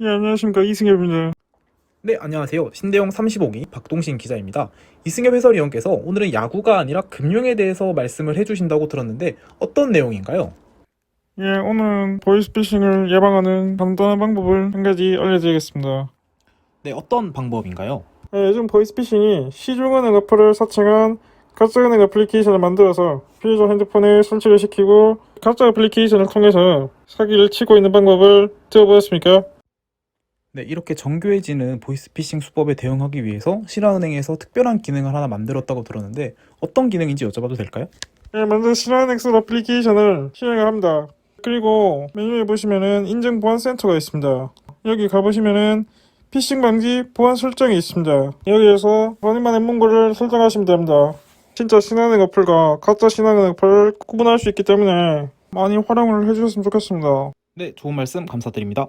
예, 안녕하십니까. 이승엽입니다. 네, 안녕하세요. 신대용 35기 박동신 기자입니다. 이승엽 해설위원께서 오늘은 야구가 아니라 금융에 대해서 말씀을 해주신다고 들었는데 어떤 내용인가요? 예, 오늘은 보이스피싱을 예방하는 간단한 방법을 한 가지 알려드리겠습니다. 네, 어떤 방법인가요? 예, 요즘 보이스피싱이 시중은행 어플을 사칭한 가짜은행 애플리케이션을 만들어서 피해자 핸드폰에 설치를 시키고 가짜 애플리케이션을 통해서 사기를 치고 있는 방법을 들어보셨습니까? 네, 이렇게 정교해지는 보이스피싱 수법에 대응하기 위해서 신한은행에서 특별한 기능을 하나 만들었다고 들었는데 어떤 기능인지 여쭤봐도 될까요? 예, 만든 신한은행 스 애플리케이션을 실행을 합니다. 그리고 메뉴에 보시면은 인증 보안 센터가 있습니다. 여기 가보시면은 피싱 방지 보안 설정이 있습니다. 여기에서 본인만의 문구를 설정하시면 됩니다. 진짜 신한은행 어플과 가짜 신한은행 어플을 구분할 수 있기 때문에 많이 활용을 해주셨으면 좋겠습니다. 네, 좋은 말씀 감사드립니다.